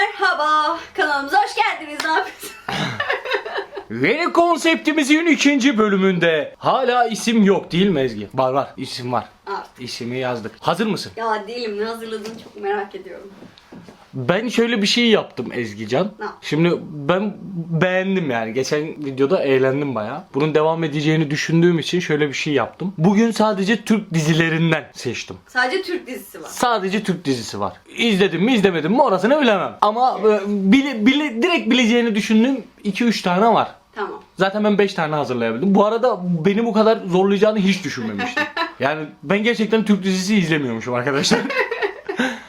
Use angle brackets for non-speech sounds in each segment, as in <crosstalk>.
Merhaba, kanalımıza hoş geldiniz. Ne yapıyorsunuz? <laughs> Yeni konseptimizin ikinci bölümünde hala isim yok değil mi Ezgi? Var var isim var. Artık. İsmi yazdık. Hazır mısın? Ya değilim, ne hazırladığını çok merak ediyorum. Ben şöyle bir şey yaptım Ezgican. Ne? Şimdi ben beğendim yani. Geçen videoda eğlendim baya. Bunun devam edeceğini düşündüğüm için şöyle bir şey yaptım. Bugün sadece Türk dizilerinden seçtim. Sadece Türk dizisi var. Sadece Türk dizisi var. İzledim mi izlemedim mi orasını bilemem. Ama e, bile, bile, direkt bileceğini düşündüğüm 2-3 tane var. Tamam. Zaten ben 5 tane hazırlayabildim. Bu arada beni bu kadar zorlayacağını hiç düşünmemiştim. <laughs> Yani ben gerçekten Türk dizisi izlemiyormuşum arkadaşlar. <laughs>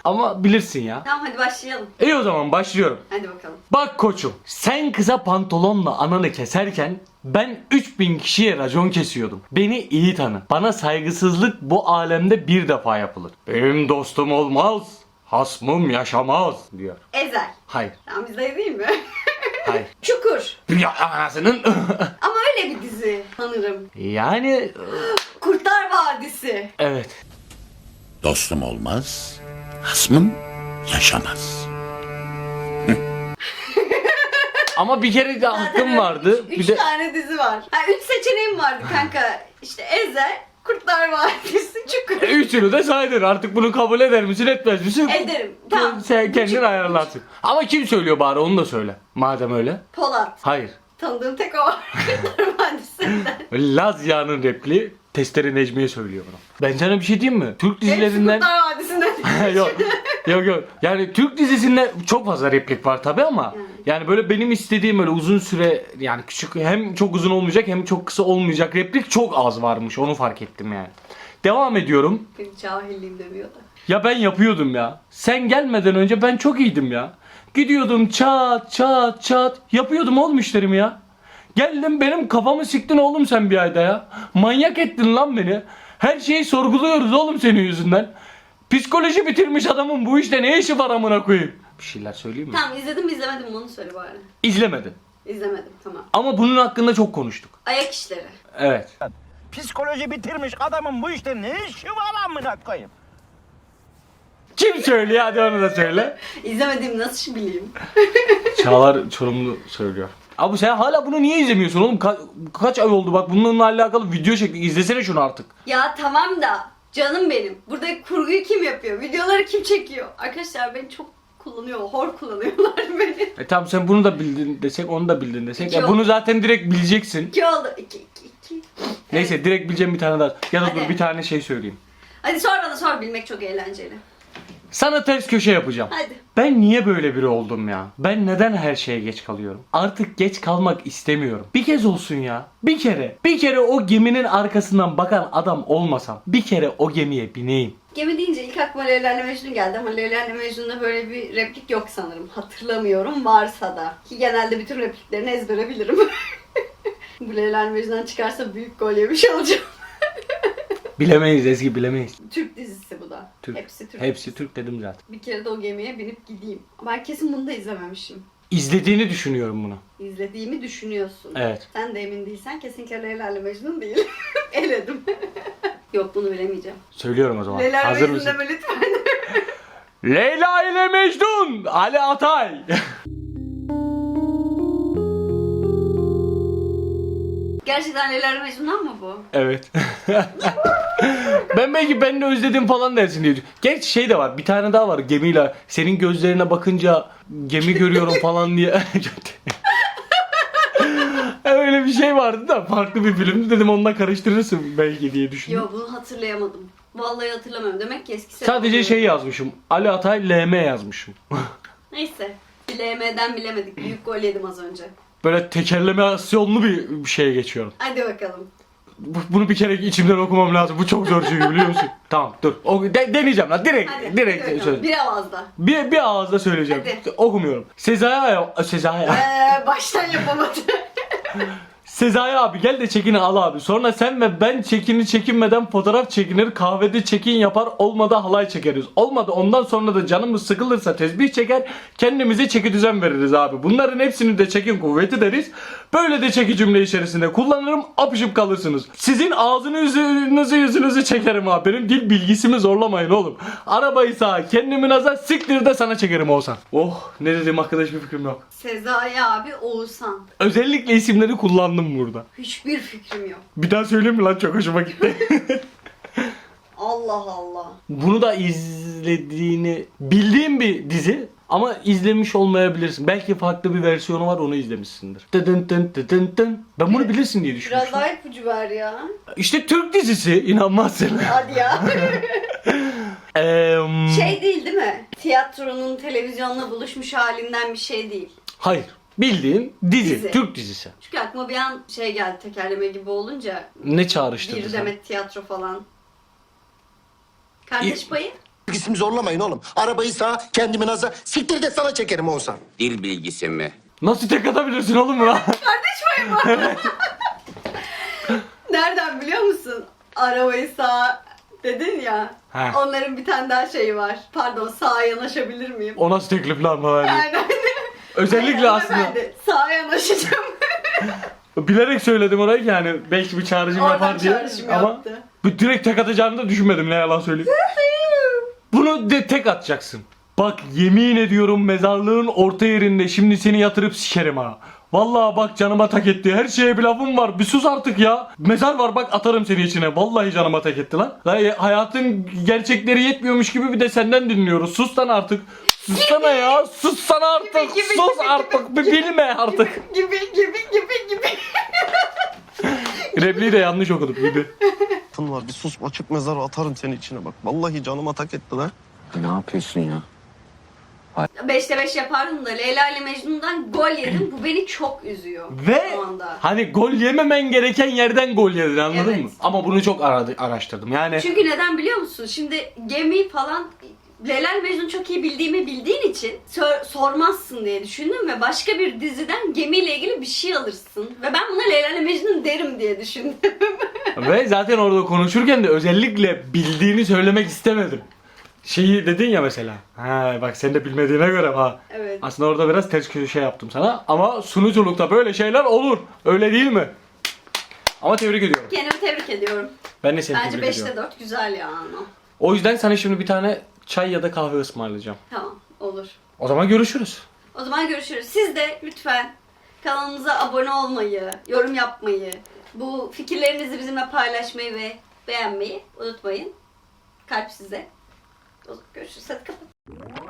Ama bilirsin ya. Tamam hadi başlayalım. İyi o zaman başlıyorum. Hadi bakalım. Bak koçum sen kısa pantolonla ananı keserken ben 3000 kişiye racon kesiyordum. Beni iyi tanı. Bana saygısızlık bu alemde bir defa yapılır. Benim dostum olmaz. Hasmım yaşamaz diyor. Ezel. Hayır. Tamam bizde değil mi? <laughs> Hayır. Çukur. Ya anasının. <laughs> Ama öyle bir dizi sanırım. yani <gasps> Kurtlar Vadisi. evet. Dostum olmaz, hasmım yaşamaz. Ama bir kere de hakkım vardı. Üç, Bir üç de tane dizi var. Ha, üç seçeneğim vardı kanka. İşte Ezel, Kurtlar Vadisi, Çukur. üçünü de saydın. Artık bunu kabul eder misin etmez misin? Ederim. Tamam. Sen kendin ayarlarsın. Ama kim söylüyor bari onu da söyle. Madem öyle. Polat. Hayır. Tanıdığım tek o var. <laughs> Kurtlar Vadisi'nden. Lazya'nın repliği Testere Necmiye söylüyor bunu. Ben sana bir şey diyeyim mi? Türk dizilerinden... Kurtlar Vadisi'nden. <laughs> yok. Yok yok. Yani Türk dizisinde çok fazla replik var tabi ama yani böyle benim istediğim böyle uzun süre yani küçük hem çok uzun olmayacak hem çok kısa olmayacak replik çok az varmış. Onu fark ettim yani. Devam ediyorum. Benim cahilliğim demiyor da. Ya ben yapıyordum ya. Sen gelmeden önce ben çok iyiydim ya. Gidiyordum çat çat çat yapıyordum oğlum işlerimi ya. Geldim benim kafamı siktin oğlum sen bir ayda ya. Manyak ettin lan beni. Her şeyi sorguluyoruz oğlum senin yüzünden. Psikoloji bitirmiş adamın bu işte ne işi var amına koyayım. Bir şeyler söyleyeyim mi? Tamam izledim mi izlemedim mi onu söyle bari. İzlemedim. İzlemedim tamam. Ama bunun hakkında çok konuştuk. Ayak işleri. Evet. Psikoloji bitirmiş adamın bu işte ne işi var amına koyayım? Kim söylüyor hadi onu da söyle. <laughs> İzlemediğimi nasıl bileyim? Çağlar Çorumlu söylüyor. Abi sen hala bunu niye izlemiyorsun oğlum? Ka- kaç ay oldu bak bununla alakalı video çektik. İzlesene şunu artık. Ya tamam da canım benim. Burada kurguyu kim yapıyor? Videoları kim çekiyor? Arkadaşlar beni çok kullanıyor. Hor kullanıyorlar <laughs> beni. E tamam sen bunu da bildin desek onu da bildin desek. İki Ya oldu. bunu zaten direkt bileceksin. İki oldu. İki, iki, iki. Neyse direkt bileceğim bir tane daha. Ya da Hadi. dur bir tane şey söyleyeyim. Hadi sor bana sor. Bilmek çok eğlenceli. Sana ters köşe yapacağım. Hadi. Ben niye böyle biri oldum ya? Ben neden her şeye geç kalıyorum? Artık geç kalmak istemiyorum. Bir kez olsun ya. Bir kere. Bir kere o geminin arkasından bakan adam olmasam. Bir kere o gemiye bineyim. Gemi deyince ilk aklıma Leyla Mecnun geldi ama Leyla Mecnun'da böyle bir replik yok sanırım. Hatırlamıyorum varsa da. Ki genelde bütün repliklerini ezbere bilirim. <laughs> Bu Leyla Mecnun'dan çıkarsa büyük gol yemiş olacağım. Bilemeyiz Ezgi bilemeyiz. Türk dizisi bu da. Türk. Hepsi Türk. Hepsi Türk dedim zaten. Bir kere de o gemiye binip gideyim. Ben kesin bunu da izlememişim. İzlediğini düşünüyorum bunu. İzlediğimi düşünüyorsun. Evet. Sen de emin değilsen kesinlikle Leyla ile Mecnun değil. <laughs> Eledim. <laughs> Yok bunu bilemeyeceğim. Söylüyorum o zaman. Leyla Hazır mısın? deme lütfen. <laughs> Leyla ile Mecnun Ali Atay. Gerçekten Leyla ile Mecnun'dan mı bu? evet. Ben belki ben de özledim falan dersin diye. Gerçi şey de var. Bir tane daha var gemiyle. Senin gözlerine bakınca gemi görüyorum falan diye. <laughs> Öyle bir şey vardı da farklı bir film. Dedim onunla karıştırırsın belki diye düşündüm. Yok bunu hatırlayamadım. Vallahi hatırlamıyorum. Demek ki eski Sadece şey yazmışım. Ali Atay LM yazmışım. <laughs> Neyse. LM'den bilemedik. Büyük gol yedim az önce. Böyle tekerleme aksiyonlu bir şeye geçiyorum. Hadi bakalım. Bu- Bunu bir kere içimden okumam lazım. Bu çok zor çünkü biliyor musun? <laughs> tamam dur. O, de- deneyeceğim lan. Direkt Hadi. direkt söyle. Bir avazda. Bir, bir ağızda söyleyeceğim. Hadi. Okumuyorum. Sezai Sezai Eee baştan yapamadı. <laughs> Sezai abi gel de çekini al abi. Sonra sen ve ben çekini çekinmeden fotoğraf çekinir, kahvede çekin yapar, olmadı halay çekeriz. Olmadı ondan sonra da canımız sıkılırsa tesbih çeker, kendimize çeki düzen veririz abi. Bunların hepsini de çekin kuvveti deriz. Böyle de çeki cümle içerisinde kullanırım, apışıp kalırsınız. Sizin ağzını yüzünüzü yüzünüzü çekerim abi. Benim dil bilgisimi zorlamayın oğlum. Arabayı sağa, kendimi naza, siktir de sana çekerim Oğuzhan. Oh ne dedim arkadaş bir fikrim yok. Sezai abi, Oğuzhan. Özellikle isimleri kullandım burada. Hiçbir fikrim yok. Bir daha söyleyeyim mi lan çok hoşuma gitti. <laughs> Allah Allah. Bunu da izlediğini bildiğim bir dizi ama izlemiş olmayabilirsin. Belki farklı bir versiyonu var onu izlemişsindir. Tıdın tın tıdın tın. Ben bunu bilirsin diye Biraz düşünmüştüm. daha ipucu ver ya. İşte Türk dizisi inanmazsın. Hadi ya. <laughs> Eee, şey değil değil mi? Tiyatronun televizyonla buluşmuş halinden bir şey değil. hayır. Bildiğin dizi, Dizi. Türk dizisi. Çünkü aklıma bir an şey geldi tekerleme gibi olunca. Ne çağrıştırdı Bir sana? demet tiyatro falan. Kardeş payı? Bilgisimi zorlamayın oğlum. Arabayı sağa, kendimi naza, siktir de sana çekerim olsan. Dil bilgisi mi? Nasıl tek atabilirsin oğlum buna? <laughs> Kardeş payı mı? <laughs> Nereden biliyor musun? Arabayı sağa dedin ya. He. Onların bir tane daha şeyi var. Pardon sağa yanaşabilir miyim? o nasıl teklif lan bana? <laughs> Aynen. Özellikle Aynen, aslında Ben de sağa yanaşacağım. <laughs> bilerek söyledim orayı ki yani belki bir çağrışım Oradan yapar diye. çağrışım Ama yaptı. bu direkt tek atacağını da düşünmedim ne yalan söyleyeyim. <laughs> Bunu de tek atacaksın. Bak yemin ediyorum mezarlığın orta yerinde şimdi seni yatırıp sikerim ha. Vallahi bak canıma tak etti. Her şeye bir lafım var. Bir sus artık ya. Mezar var bak atarım seni içine. Vallahi canıma tak etti lan. Lan e, hayatın gerçekleri yetmiyormuş gibi bir de senden dinliyoruz. Sus lan artık. Sussana ya. Sussana artık. Gibi, gibi, Sus gibi, artık. Bir bilme artık. gibi gibi gibi gibi. Repliği de yanlış okudum gibi. Tın var bir sus açık mezara atarım seni içine bak. Vallahi canım atak etti lan. Ne yapıyorsun ya? Beşte beş yapardım da Leyla ile Mecnun'dan gol yedim. Bu beni çok üzüyor. Ve Şu anda. hani gol yememen gereken yerden gol yedin anladın Evet. mı? Ama bunu çok aradı, araştırdım. Yani Çünkü neden biliyor musun? Şimdi gemi falan Leyla ile Mecnun çok iyi bildiğimi bildiğin için sor- sormazsın diye düşündüm ve başka bir diziden gemiyle ilgili bir şey alırsın. Ve ben buna Leyla ile Mecnun derim diye düşündüm. ve zaten orada konuşurken de özellikle bildiğini söylemek istemedim. Şeyi dedin ya mesela. Ha bak sen de bilmediğine göre ha. Evet. Aslında orada biraz ters köşe yaptım sana ama sunuculukta böyle şeyler olur. Öyle değil mi? Ama tebrik ediyorum. Kendimi tebrik ediyorum. Ben de seni Bence tebrik 5'te ediyorum. 4 güzel ya ama. O yüzden sana şimdi bir tane çay ya da kahve ısmarlayacağım. Tamam olur. O zaman görüşürüz. O zaman görüşürüz. Siz de lütfen kanalımıza abone olmayı, yorum yapmayı, bu fikirlerinizi bizimle paylaşmayı ve beğenmeyi unutmayın. Kalp size. O zaman görüşürüz. Hadi kapat.